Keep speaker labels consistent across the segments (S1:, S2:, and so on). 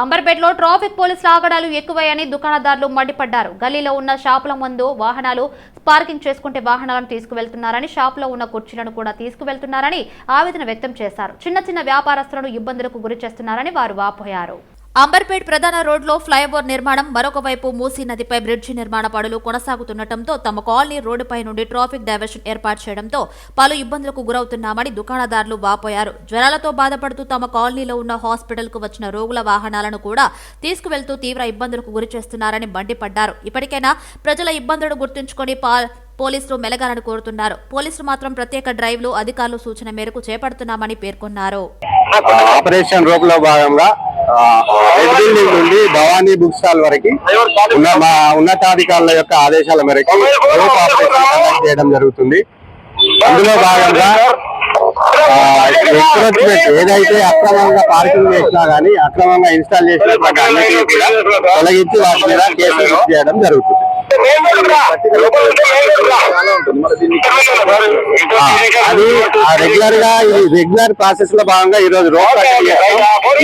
S1: అంబర్పేటలో traffic పోలీసుల ఆగడాలు ఎక్కువయ్యని దుకాణదారులు మండిపడ్డారు. గల్లీలో ఉన్న షాపుల ముందు వాహనాలు పార్కింగ్ చేసుకుంటే వాహనాలను తీసుకువెళ్తున్నారని షాపులో ఉన్న కుర్చీలను కూడా తీసుకువెళ్తున్నారని ఆవేదన వ్యక్తం చేశారు. చిన్న చిన్న వ్యాపారస్తులను ఇబ్బందులకు గురి చేస్తున్నారని వారు వాపోయారు. అంబర్పేట్ ప్రధాన రోడ్లో ఫ్లైఓవర్ నిర్మాణం మరొక వైపు మూసీ నదిపై బ్రిడ్జి నిర్మాణ పనులు కొనసాగుతుండటంతో తమ కాలనీ రోడ్డుపై నుండి ట్రాఫిక్ డైవర్షన్ ఏర్పాటు చేయడంతో పలు ఇబ్బందులకు గురవుతున్నామని దుకాణదారులు వాపోయారు. జ్వరాలతో బాధపడుతూ తమ కాలనీలో ఉన్న హాస్పిటల్కు వచ్చిన రోగుల వాహనాలను కూడా తీసుకువెళ్తూ తీవ్ర ఇబ్బందులకు గురి చేస్తున్నారని మండిపడ్డారు. ఇప్పటికైనా ప్రజల ఇబ్బందులను గుర్తుంచుకొని పోలీసులు మెలగాలని కోరుతున్నారు. పోలీసులు మాత్రం ప్రత్యేక డ్రైవ్లు అధికారులు సూచన మేరకు చేపడుతున్నామని పేర్కొన్నారు.
S2: ఆపరేషన్ రోగుల భాగంగా రెడ్ బిల్డింగ్ నుండి భవానీ బుక్ స్టాల్ వరకు ఉన్న మా ఉన్నతాధికారుల యొక్క ఆదేశాల మేరకు రోప్ ఆపరేషన్ కండక్ట్ చేయడం జరుగుతుంది. అందులో భాగంగా ఎంక్రోచ్మెంట్ ఏదైతే అక్రమంగా పార్కింగ్ చేసినా గానీ అక్రమంగా ఇన్స్టాల్ చేసినటువంటి అన్నిటిని కూడా తొలగించి వాటి మీద కేసులు చేయడం జరుగుతుంది. అది రెగ్యులర్గా ఇది రెగ్యులర్ ప్రాసెస్లో భాగంగా ఈ రోజు రోడ్.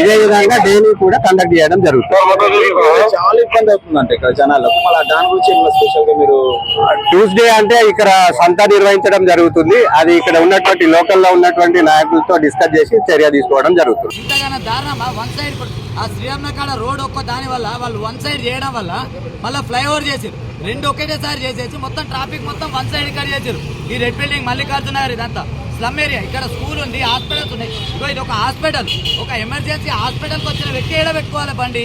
S2: ఇదే విధంగా డైలీ కూడా కండక్ట్ చేయడం జరుగుతుంది.
S3: చాలా ఇబ్బంది అవుతుందంటే ఇక్కడ జనాలకు మళ్ళీ దాని గురించి స్పెషల్గా మీరు
S2: ట్యూస్డే అంటే ఇక్కడ సంత నిర్వహించడం జరుగుతుంది. అది ఇక్కడ ఉన్నటువంటి లోకల్లో ఉన్నటువంటి నాయకులతో డిస్కస్ చేసి చర్య తీసుకోవడం జరుగుతుంది.
S4: ఇంతగానో దారుణమా? వన్ సైడ్ ఆ శ్రీరామ్న కాడ రోడ్ ఒక్క దాని వల్ల వాళ్ళు వన్ సైడ్ చేయడం వల్ల మళ్ళీ ఫ్లైఓవర్ చేసారు రెండు ఒకటేసారి చేసేసి మొత్తం ట్రాఫిక్ మొత్తం వన్ సైడ్ ఇక్కడ చేసారు ఈ రెడ్ బిల్డింగ్ మల్లికార్జున గారు ఇదంతా. Slum area. ఇక్కడ స్కూల్ ఉంది హాస్పిటల్స్ ఉన్నాయి. ఇగో ఇది ఒక హాస్పిటల్. ఒక ఎమర్జెన్సీ హాస్పిటల్కి వచ్చిన వ్యక్తి ఏడ పెట్టుకోవాలి బండి?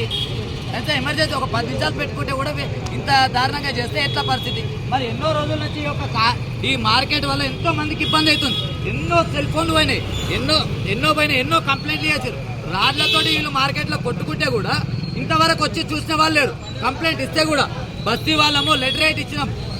S4: అయితే ఎమర్జెన్సీ ఒక పది నిమిషాలు పెట్టుకుంటే కూడా ఇంత దారుణంగా చేస్తే ఎట్లా పరిస్థితి? మరి ఎన్నో రోజుల నుంచి ఈ యొక్క ఈ మార్కెట్ వల్ల ఎంతో మందికి ఇబ్బంది అవుతుంది. ఎన్నో సెల్ ఫోన్లు పోయినాయి. ఎన్నో ఎన్నో పోయినాయి ఎన్నో కంప్లైంట్లు చేశారు. రాడ్లతో వీళ్ళు మార్కెట్లో కొట్టుకుంటే కూడా ఇంతవరకు వచ్చి చూసిన వాళ్ళు లేరు. కంప్లైంట్ ఇస్తే కూడా బస్తీ వాళ్ళము లెటర్ రైట్ ఇచ్చినాం.